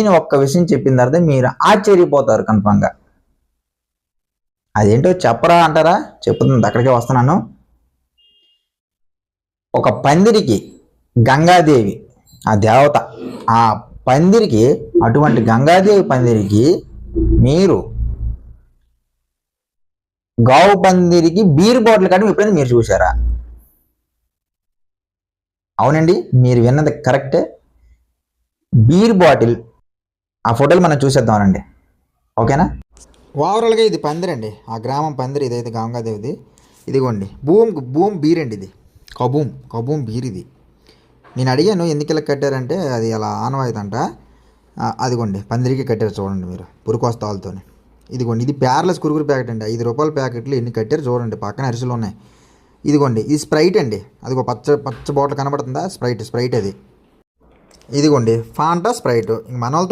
నేను ఒక్క విషయం చెప్పిన తర్వాత మీరు ఆశ్చర్యపోతారు కన్ఫామ్గా. అదేంటో చెప్పరా అంటారా? చెప్తుంది అక్కడికే వస్తున్నాను. ఒక పందిరికి గంగాదేవి ఆ దేవత ఆ పందిరికి అటువంటి గంగాదేవి పందిరికి మీరు గావు పందిరికి బీర్ బాటిల్ కానీ ఎప్పుడైనా మీరు చూసారా అవునండి మీరు విన్నది కరెక్టే. బీర్ బాటిల్ ఆ ఫోటోలు మనం చూసేద్దామండి ఓకేనా? ఓవరాల్గా ఇది పందిరండి. ఆ గ్రామం పందిరి ఇదైతే గంగాదేవిది. ఇదిగోండి. భూమ్ భూమ్ బీర్ అండి ఇది. కబూమ్ కబూమ్ బీర్ ఇది నేను అడిగాను ఎందుకు ఇలా కట్టారంటే అది అలా ఆనవాయితంట. అదిగోండి పందిరికి కట్టారు చూడండి మీరు పురుకొస్తాలతో ఇదిగోండి ఇది ప్యార్లెస్ కురుకురు ప్యాకెట్ అండి. ఐదు రూపాయల ప్యాకెట్లు ఎన్ని కట్టారు చూడండి పక్కన అరిసెలు ఉన్నాయి. ఇదిగోండి ఇది స్ప్రైట్ అండి. అదిగో పచ్చ పచ్చ బాటిల్ కనబడుతుందా? స్ప్రైట్ స్ప్రైట్ అది. ఇదిగోండి ఫాంటా స్ప్రైట్. ఇంక మన వాళ్ళతో